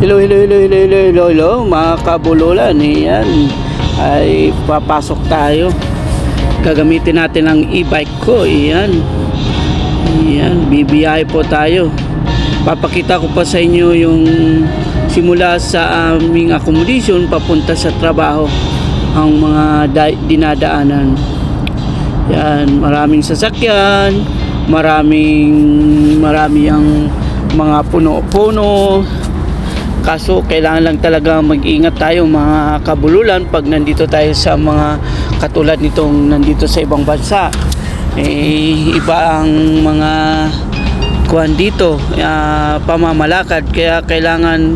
Hello, hello, hello, hello, hello, hello, hello, mga kabululan. Yan, ay papasok tayo. Gagamitin natin ang e-bike ko. Yan. Yan, bibiyahe po tayo. Papakita ko pa sa inyo yung simula sa aming accommodation papunta sa trabaho ang mga da- dinadaanan. Yan, maraming sasakyan, maraming marami ang mga puno-puno. Kaso kailangan lang talaga mag-ingat tayo mga kabululan pag nandito tayo sa mga katulad nitong nandito sa ibang bansa. Eh, iba ang mga kuhan dito, ah, pamamalakad kaya kailangan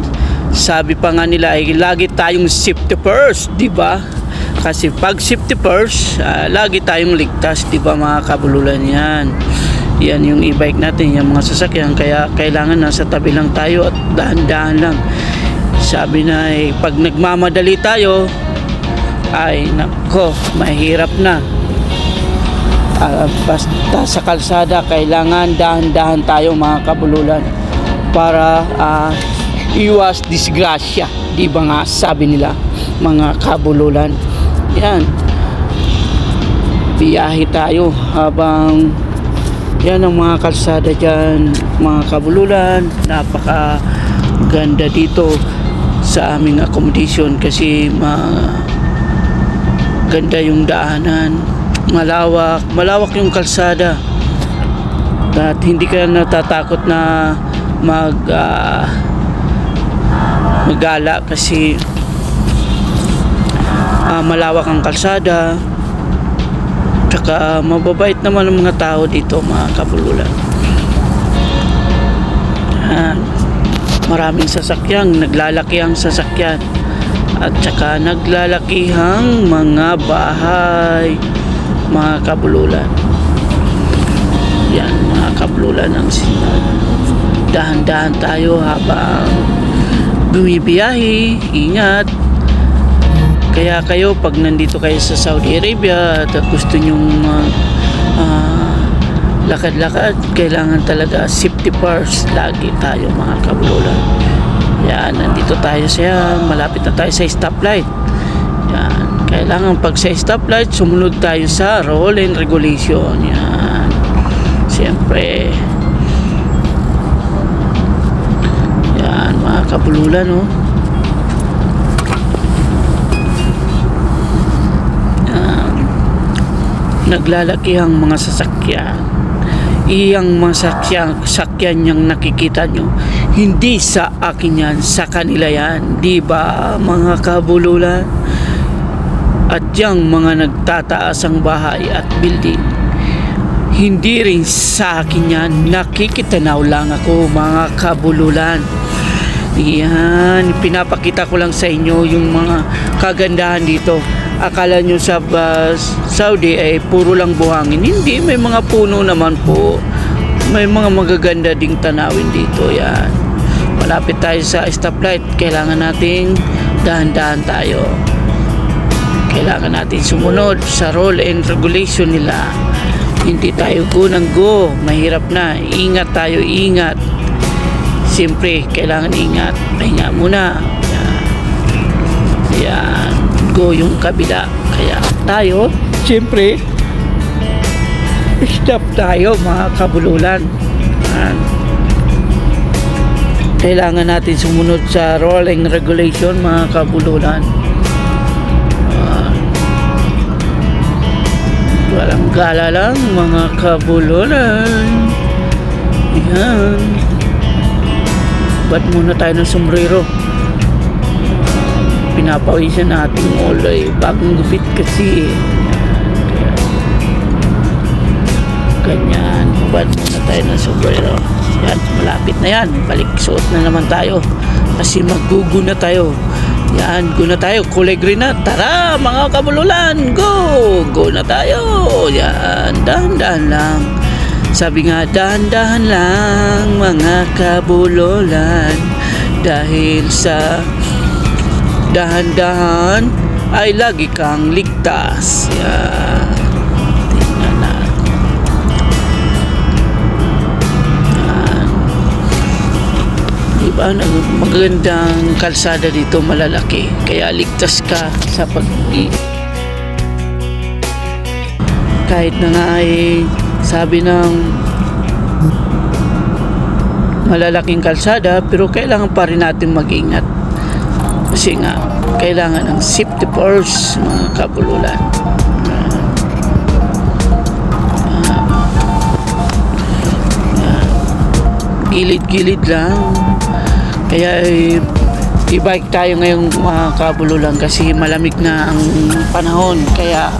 sabi pa nga nila ay lagi tayong safety first, di ba? Kasi pag safety first, ah, lagi tayong ligtas, di ba mga kabululan yan. Yan yung e-bike natin, yung mga sasakyan. Kaya kailangan nasa tabi lang tayo at dahan-dahan lang. Sabi na eh, pag nagmamadali tayo, ay nako, mahirap na. Ah, basta sa kalsada, kailangan dahan-dahan tayo mga kabululan para ah, iwas disgrasya. Di ba nga sabi nila, mga kabululan. Yan. Biyahe tayo habang yan ang mga kalsada dyan, mga kabululan. Napaka ganda dito sa aming accommodation kasi ma ganda yung daanan. Malawak, malawak yung kalsada. At hindi ka natatakot na mag ah, magala kasi ah, malawak ang kalsada tsaka mababait naman ang mga tao dito mga kabululan. Yan. maraming sasakyan naglalaki ang sasakyan. At tsaka naglalakihang mga bahay mga kabululan. Yan mga kabululan ang sinan dahan-dahan tayo habang bumibiyahe. Ingat kaya kayo pag nandito kayo sa Saudi Arabia at gusto nyong uh, ah, lakad-lakad kailangan talaga safety first. Lagi tayo mga kabululan yan nandito tayo sa malapit na tayo sa stoplight. Yan kailangan pag sa stoplight sumunod tayo sa rule and regulation. Yan siyempre. Kabululan oh naglalaki ang mga sasakyan. Iyang mga sakyan, niyang nakikita nyo hindi sa akin yan sa kanila yan di ba mga kabululan? At yung mga nagtataas ang bahay at building hindi rin sa akin yan nakikitanaw lang ako mga kabululan. Yan pinapakita ko lang sa inyo yung mga kagandahan dito akala nyo sa uh, Saudi ay puro lang buhangin. Hindi, may mga puno naman po. May mga magaganda ding tanawin dito. Yan. Malapit tayo sa stoplight. Kailangan nating dahan-dahan tayo. Kailangan natin sumunod sa rule and regulation nila. Hindi tayo go ng go. Mahirap na. Ingat tayo, ingat. Siyempre, kailangan ingat. Pahinga muna. Yan. Yan go yung kabila. Kaya tayo, siyempre, stop tayo mga kabululan. Yan. Kailangan natin sumunod sa rolling regulation mga kabululan. Yan. Walang gala lang mga kabululan. Yan. Ba't muna tayo ng sombrero? Pinapawisan natin uloy bagong gupit kasi eh. Ganyan. Bubad muna tayo ng sombrero. Yan malapit na yan. Balik suot na naman tayo. Kasi maggugo na tayo. Yan go na tayo. Kulay green na. Tara mga kabululan. Go! Go na tayo. Yan dahan-dahan lang. Sabi nga dahan-dahan lang mga kabululan. Dahil sa dahan-dahan ay lagi kang ligtas. Yan. Tingnan natin. Yan. Di ba? Nag- Magandang kalsada dito, malalaki. Kaya ligtas ka sa pag kahit na nga ay sabi ng malalaking kalsada pero kailangan pa rin natin mag-ingat kasi nga kailangan ng safety first mga kabululan. Gilid-gilid lang. Kaya eh, e-bike tayo ngayong mga kabululan kasi malamig na ang panahon. Kaya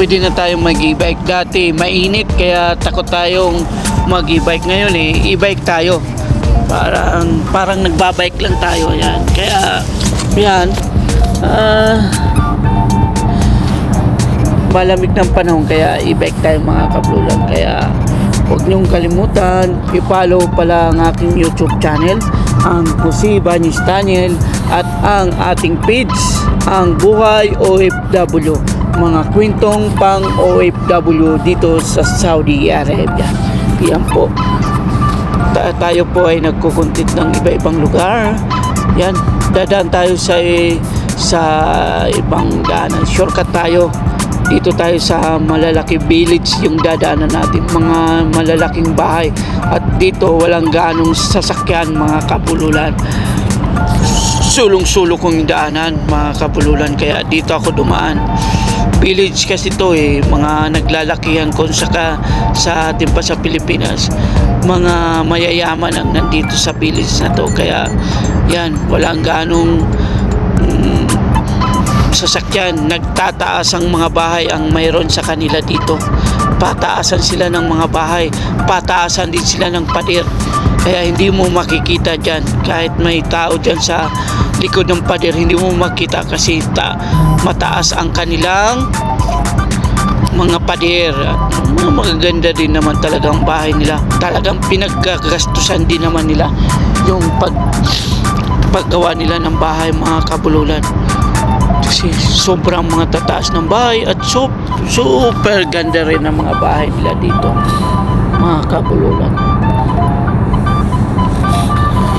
pwede na tayong mag e-bike dati mainit kaya takot tayong mag e-bike ngayon eh e-bike tayo. Parang parang nagbabike lang tayo. Yan kaya yan. Ah malamig ng panahon kaya i-bike tayo mga kablulan. Kaya huwag niyong kalimutan i-follow pala ang aking youtube channel ang Kusiba News Channel at ang ating page ang Buhay OFW mga kwentong pang OFW dito sa Saudi Arabia. Yan po. Ta- tayo po ay nagkukuntit ng iba-ibang lugar yan dadaan tayo sa sa ibang daanan. Shortcut tayo. Dito tayo sa malalaki village yung dadaanan natin. Mga malalaking bahay. At dito walang ganong sasakyan mga kapululan sulong-sulo kong daanan mga kapululan kaya dito ako dumaan. Village kasi to eh. Mga naglalakihan kung saka sa atin pa sa Pilipinas mga mayayaman ang nandito sa village na to. Kaya yan walang ganong mm, sasakyan. Nagtataas ang mga bahay ang mayroon sa kanila dito. Pataasan sila ng mga bahay. Pataasan din sila ng pader. Kaya hindi mo makikita dyan. Kahit may tao dyan sa likod ng pader hindi mo makita kasi ta mataas ang kanilang mga pader. Mga magaganda din naman talagang bahay nila. Talagang pinagkagastusan din naman nila yung pag paggawa nila ng bahay mga kabululan. Kasi sobrang mga tataas ng bahay at so, super ganda rin ang mga bahay nila dito mga kabululan.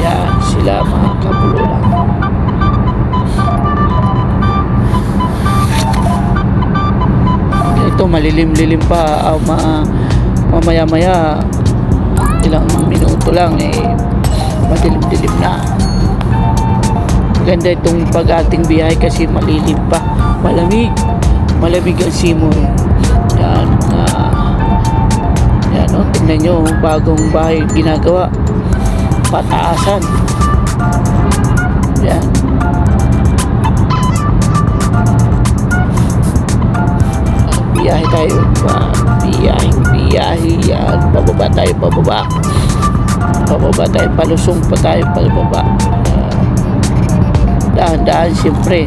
Yan sila mga malilim-lilim pa uh, ma, mamaya maya ilang minuto lang eh madilim-dilim na. Ganda itong pag-ating biyahe kasi malilim pa. Malamig. Malamig ang simoy. Yan uh, yan o tingnan nyo bagong bahay ginagawa. Pataasan. Yan biyahe tayo pa biyahe biyahe yan. Pababa tayo pababa. Pababa tayo palusong pa tayo pababa. Uh, dahan-dahan siyempre.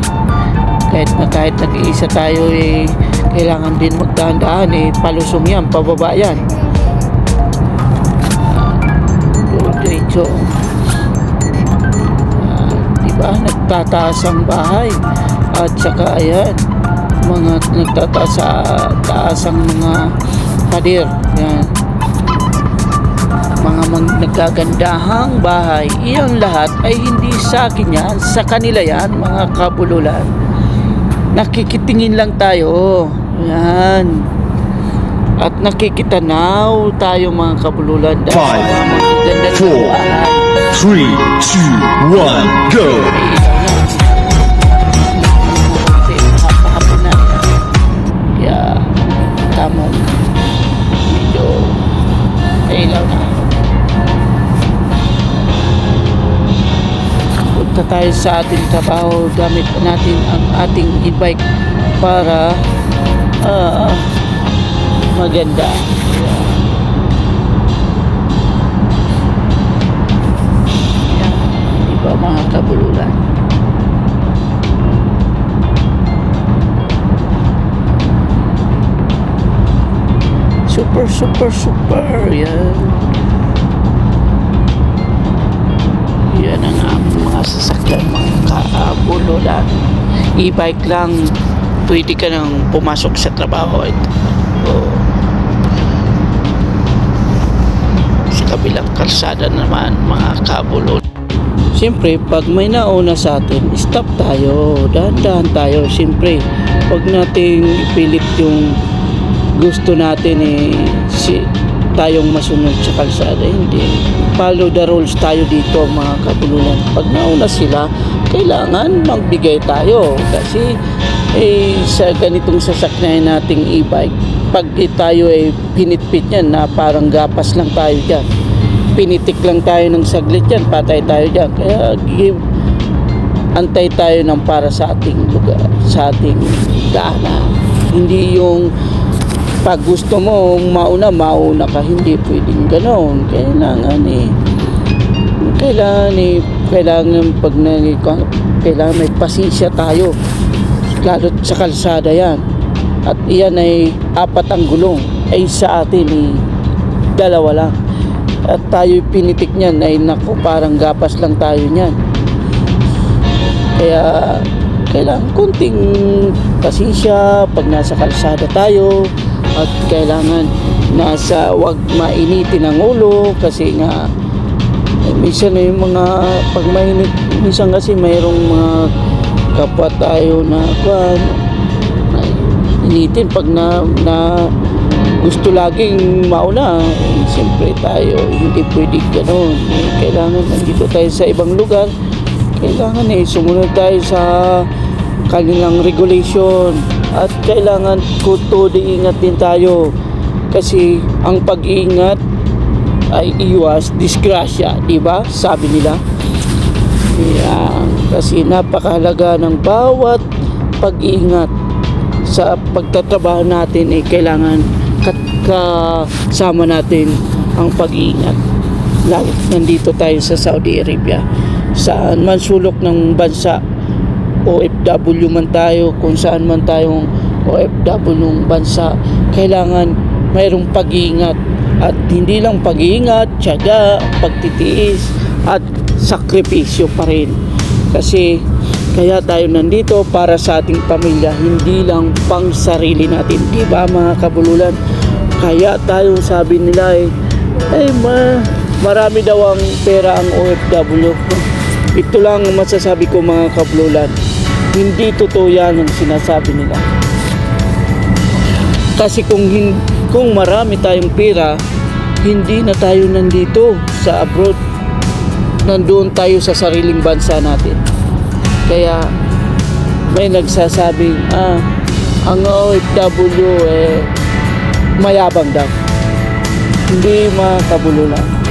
Kahit na kahit nag-iisa tayo eh kailangan din magdahan-dahan eh. Palusong yan pababa yan. Uh, diretso. Uh, diba nagtataas ang bahay. At saka ayan mga nagtataas sa taas ang mga pader. Yan. Mga mag- nagkagandahang bahay. Iyan lahat ay hindi sa akin yan. Sa kanila yan mga kabululan. Nakikitingin lang tayo. Yan. At nakikitanaw tayo mga kabululan. Dahil sa Five, mga magaganda ng four, bahay. Three, two, one, go! Tamang medyo ilaw na. Punta tayo sa ating trabaho. Gamit natin ang ating e-bike para ah, maganda. Kaya, Super, super, super. Yan. Yan ang aming mga sasakyan, mga kaabululan. E-bike lang, pwede ka nang pumasok sa trabaho. Ito. Oo. Sa kabilang kalsada naman, mga kabulol. Siyempre, pag may nauna sa atin, stop tayo, dahan-dahan tayo. Siyempre, huwag nating ipilit yung gusto natin eh, si, tayong masunod sa kalsada. Hindi. Follow the rules tayo dito mga kabululan. Pag nauna sila, kailangan magbigay tayo. Kasi eh, sa ganitong sasakyan nating e-bike, pag eh, tayo ay pinitpit yan na parang gapas lang tayo dyan pinitik lang tayo ng saglit yan, patay tayo dyan. Kaya give, antay tayo ng para sa ating lugar, sa ating daanan. Hindi yung pag gusto mo mauna, mauna ka, hindi pwedeng ganon. Kailangan eh, kailangan eh, kailangan pag na, kailangan may pasensya tayo. Lalo sa kalsada yan. At iyan ay apat ang gulong. Ay sa atin eh, dalawa lang at tayo pinitik niyan ay naku parang gapas lang tayo niyan kaya kailangan kunting pasensya pag nasa kalsada tayo at kailangan nasa wag mainitin ang ulo kasi nga eh, minsan may mga pag mainit minsan kasi mayroong mga kapwa tayo na kwan initin pag na, na gusto laging mauna. Eh, siyempre tayo hindi pwede ganun. Eh, kailangan nandito tayo sa ibang lugar. Kailangan eh sumunod tayo sa kanilang regulation at kailangan kuto di ingat din tayo. Kasi ang pag-iingat ay iwas disgrasya di ba? Sabi nila. Yan. kasi napakahalaga ng bawat pag-iingat sa pagtatrabaho natin ay kailangan kat- kasama natin ang pag-iingat. Lalo nandito tayo sa Saudi Arabia. Saan man sulok ng bansa OFW man tayo kung saan man tayong OFW ng bansa kailangan mayroong pag-iingat. At hindi lang pag-iingat tiyaga, pagtitiis at sakripisyo pa rin. Kasi kaya tayo nandito para sa ating pamilya hindi lang pang sarili natin. Di ba mga kabululan? Kaya tayo sabi nila eh ay ma, marami daw ang pera ang OFW ito lang ang masasabi ko mga kabululan hindi totoo yan ang sinasabi nila. Kasi kung hin- kung marami tayong pera hindi na tayo nandito sa abroad. Nandoon tayo sa sariling bansa natin. Kaya may nagsasabing ah ang OFW eh mayabang daw. Hindi makabululan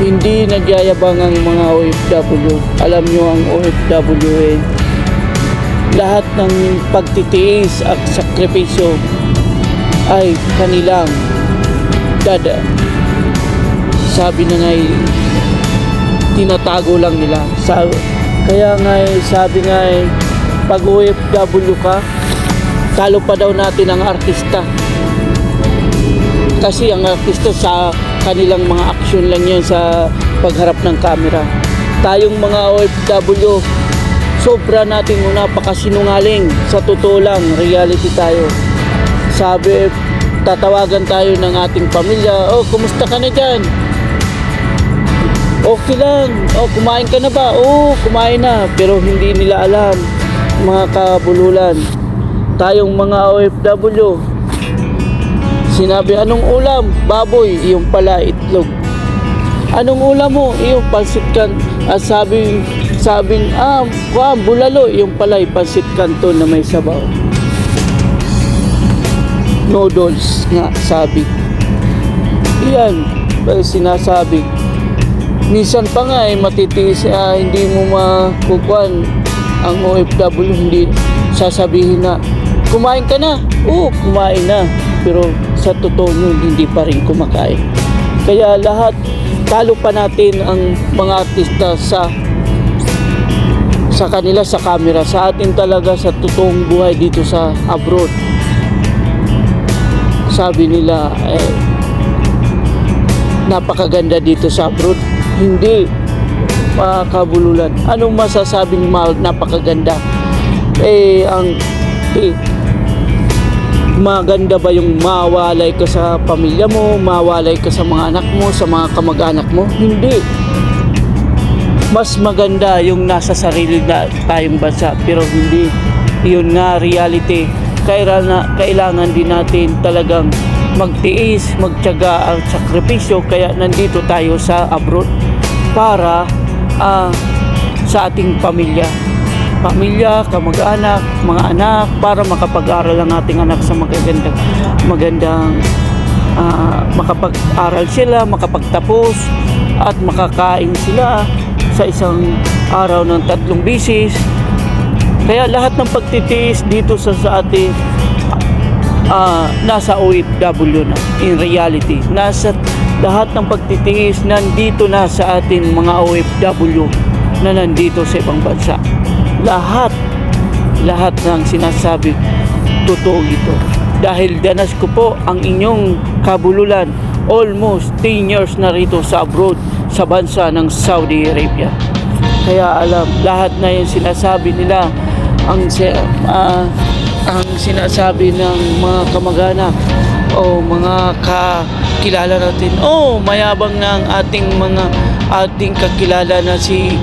hindi nagyayabang ang mga OFW alam nyo ang OFW eh lahat ng pagtitiis at sakripisyo ay kanilang dada. Sabi na nga tinatago lang nila. Sa, kaya nga sabi nga pag OFW ka talo pa daw natin ang artista. Kasi ang artista sa kanilang mga action lang yan sa pagharap ng camera. Tayong mga OFW sobra nating napakasinungaling. Sa totoo lang reality tayo. Sabi tatawagan tayo ng ating pamilya oh kumusta ka na dyan? Okay lang. Oh kumain ka na ba? Oh kumain na. Pero hindi nila alam mga kabululan. Tayong mga OFW sinabi anong ulam baboy? Yung pala itlog. Anong ulam mo? Yung pansit kan at sabi sabing ah kuha, bulalo. Yung pala pansit kanton na may sabaw. Noodles nga sabi. Yan ba sinasabi. Minsan pa nga eh matitiis ah, hindi mo makukuan ang OFW hindi sasabihin na kumain ka na. Oo kumain na pero sa totoo yun hindi pa rin kumakain. Kaya lahat talo pa natin ang mga artista sa sa kanila sa camera. Sa atin talaga sa totoong buhay dito sa abroad. Sabi nila eh, napakaganda dito sa abroad. Hindi mga kabululan. Anong masasabi ni Mal napakaganda. Eh ang eh, maganda ba yung mawalay ka sa pamilya mo mawalay ka sa mga anak mo sa mga kamag-anak mo? Hindi. Mas maganda yung nasa sarili na tayong bansa pero hindi. Yun nga reality. Kailangan, kailangan din natin talagang magtiis, magtiyaga ang sakripisyo. Kaya nandito tayo sa abroad para ah, sa ating pamilya pamilya, kamag-anak, mga anak para makapag-aral ang ating anak sa magagandang magandang ah, makapag-aral sila, makapagtapos at makakain sila sa isang araw ng tatlong bisis. Kaya lahat ng pagtitiis dito sa, sa ating ah, nasa OFW na in reality. Nasa lahat ng pagtitiis nandito na sa atin mga OFW na nandito sa ibang bansa. Lahat lahat ng sinasabi totoo ito. Dahil danas ko po ang inyong kabululan almost 10 years na rito sa abroad sa bansa ng Saudi Arabia. Kaya alam, lahat na yung sinasabi nila ang ah, ang sinasabi ng mga kamag-anak o mga kakilala natin. Oh, mayabang ang ating mga ating kakilala na si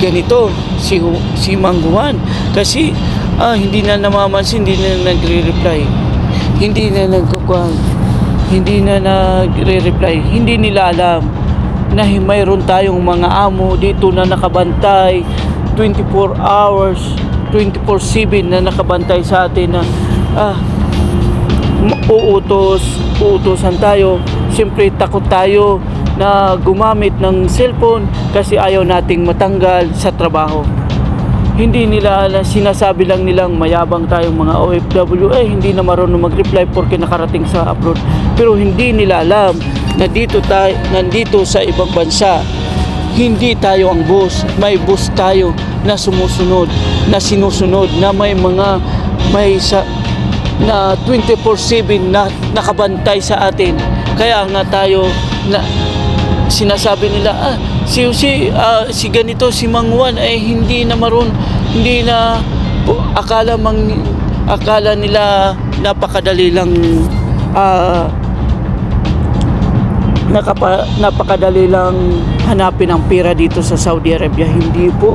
ganito si si Mang Juan kasi ah, hindi na namamansin, hindi na nagre-reply. Hindi na nagkukuha. Hindi na nagre-reply. Hindi nila alam na mayroon tayong mga amo dito na nakabantay 24 hours 24/7 na nakabantay sa atin na ah uutos uutosan tayo siyempre takot tayo na gumamit ng cellphone kasi ayaw nating matanggal sa trabaho. Hindi nila sinasabi lang nilang mayabang tayong mga OFW eh hindi na marunong mag-reply porque nakarating sa abroad. Pero hindi nila alam na dito tayo nandito sa ibang bansa. Hindi tayo ang boss. May boss tayo na sumusunod na sinusunod na may mga may sa na 24/7 na nakabantay sa atin. Kaya nga tayo na sinasabi nila ah si si ah, si ganito si Mang Juan ay hindi na maroon hindi na akala mang akala nila napakadali lang ah, nakapa, napakadali lang hanapin ang pera dito sa Saudi Arabia. Hindi po.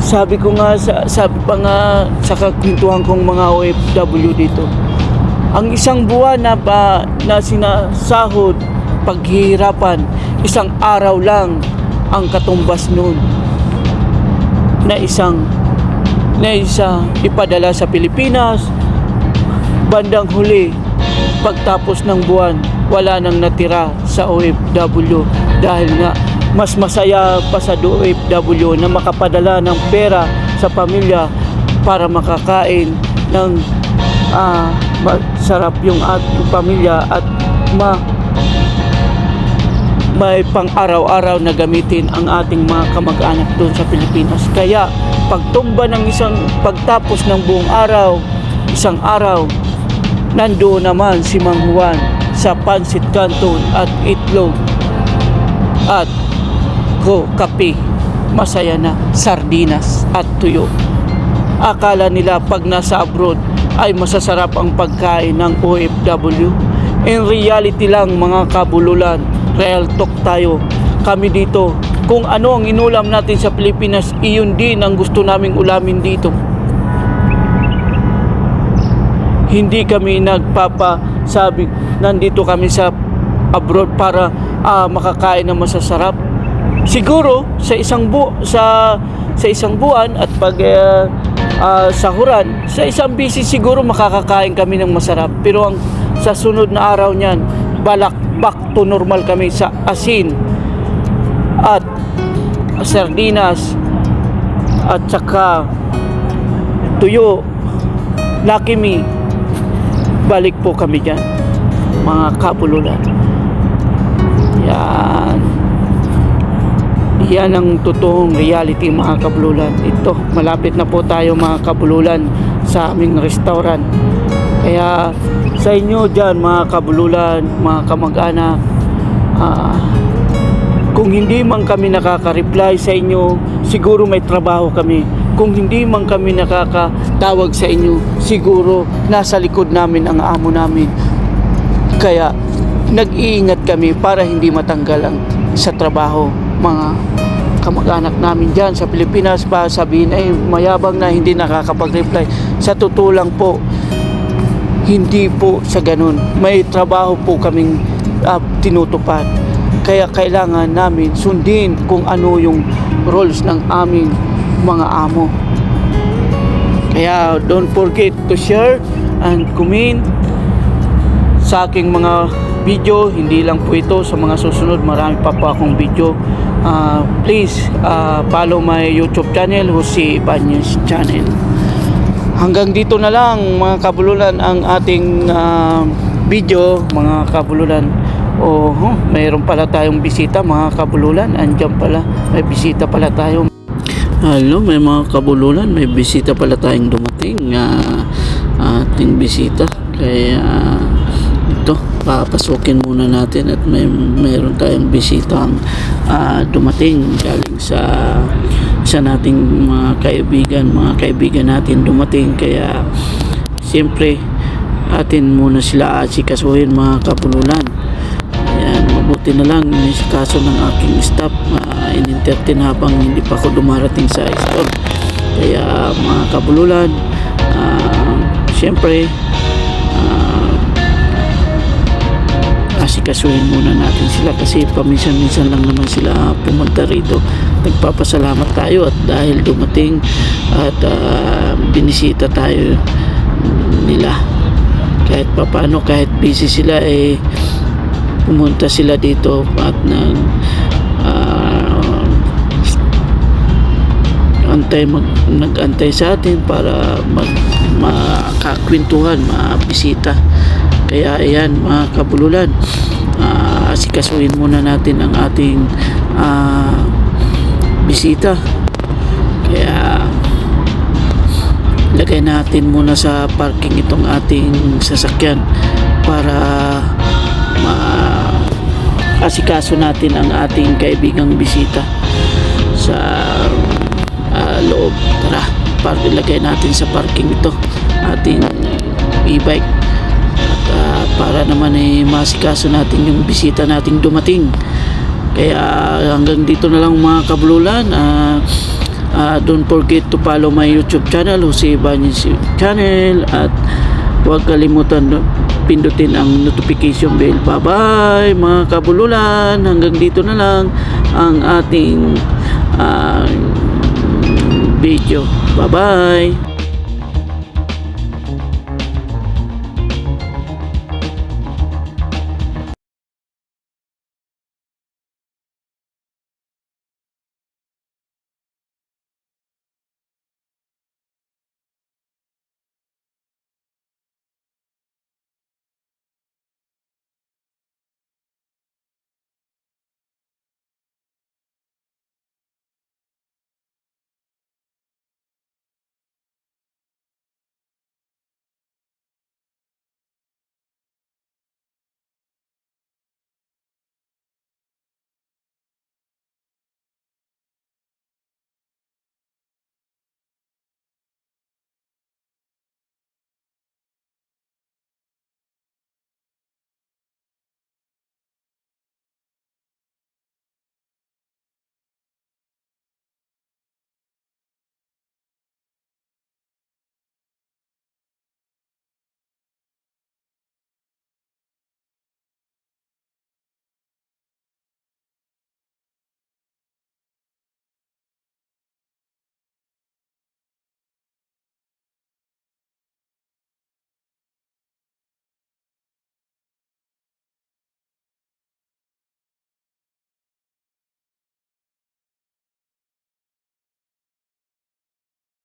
Sabi ko nga sa- sabi pa nga sa kakwentuhan kong mga OFW dito ang isang buwan na pa na sinasahod paghihirapan isang araw lang ang katumbas noon na isang na isa ipadala sa Pilipinas. Bandang huli pagtapos ng buwan wala nang natira sa OFW dahil nga mas masaya pa sa OFW na makapadala ng pera sa pamilya para makakain ng ah, masarap yung ating pamilya at ma may pang araw-araw na gamitin ang ating mga kamag-anak doon sa Pilipinas. Kaya pagtumba ng isang pagtapos ng buong araw, isang araw, nandoon naman si Mang Juan sa Pansit Canton at itlog at ko kape. Masaya na sardinas at tuyo. Akala nila pag nasa abroad ay masasarap ang pagkain ng OFW in reality lang mga kabululan real talk tayo. Kami dito. Kung ano ang inulam natin sa Pilipinas iyon din ang gusto naming ulamin dito. Hindi kami nagpapasabi nandito kami sa abroad para ah, makakain ng masasarap. Siguro sa isang bu sa sa isang buwan at pag eh, ah, sahuran sa isang busy siguro makakakain kami ng masarap. Pero ang sa sunod na araw niyan balak back to normal kami sa asin at sardinas at saka tuyo. Me balik po kami dyan mga kapululan yan. Yan ang totoong reality mga kabululan ito malapit na po tayo mga kabululan sa aming restaurant kaya sa inyo dyan mga kabululan mga kamag-anak ah, kung hindi man kami nakaka-reply sa inyo, siguro may trabaho kami. Kung hindi man kami nakakatawag sa inyo, siguro nasa likod namin ang amo namin. Kaya nag-iingat kami para hindi matanggal ang sa trabaho mga kamag-anak namin dyan sa Pilipinas pa sabihin ay mayabang na hindi nakakapag-reply. Sa totoo lang po, hindi po sa ganun. May trabaho po kaming ah, tinutupad. Kaya kailangan namin sundin kung ano yung roles ng aming mga amo. Kaya don't forget to share and comment sa aking mga video. Hindi lang po ito sa mga susunod. Marami pa po akong video. Ah, please ah, follow my YouTube channel, Jose Ibanez Channel. Hanggang dito na lang mga kabululan ang ating ah, video mga kabululan. Oh, huh, mayroon pala tayong bisita mga kabululan. Andiyan pala, may bisita pala tayo. Hello, may mga kabululan, may bisita pala tayong dumating. ah, ating bisita. Kaya ito, papasukin muna natin at may mayroon tayong bisitang ah, dumating galing sa isa nating mga kaibigan, mga kaibigan natin dumating. Kaya siyempre atin muna sila asikasuhin mga kapululan. Ayan, mabuti na lang may kaso ng aking staff uh, in-entertain habang hindi pa ako dumarating sa store. Kaya mga kabululan ah, siyempre ah, asikasuhin muna natin sila kasi paminsan-minsan lang naman sila pumunta rito nagpapasalamat tayo at dahil dumating at ah, binisita tayo nila kahit papano kahit busy sila eh pumunta sila dito at nag ah, antay mag nagantay sa atin para mag makakwentuhan, mabisita. Kaya ayan mga kabululan, ah, asikasuhin muna natin ang ating ah, bisita. Kaya lagay natin muna sa parking itong ating sasakyan para ma asikaso natin ang ating kaibigang bisita sa ah, loob. Tara, para ilagay natin sa parking ito ating e-bike at ah, para naman ay masikaso natin yung bisita nating dumating. Kaya hanggang dito na lang mga kabululan. ah ah, don't forget to follow my YouTube channel, Jose Ibanez channel at huwag kalimutan pindutin ang notification bell. Bye-bye mga kabululan. Hanggang dito na lang ang ating ah, video. Bye-bye.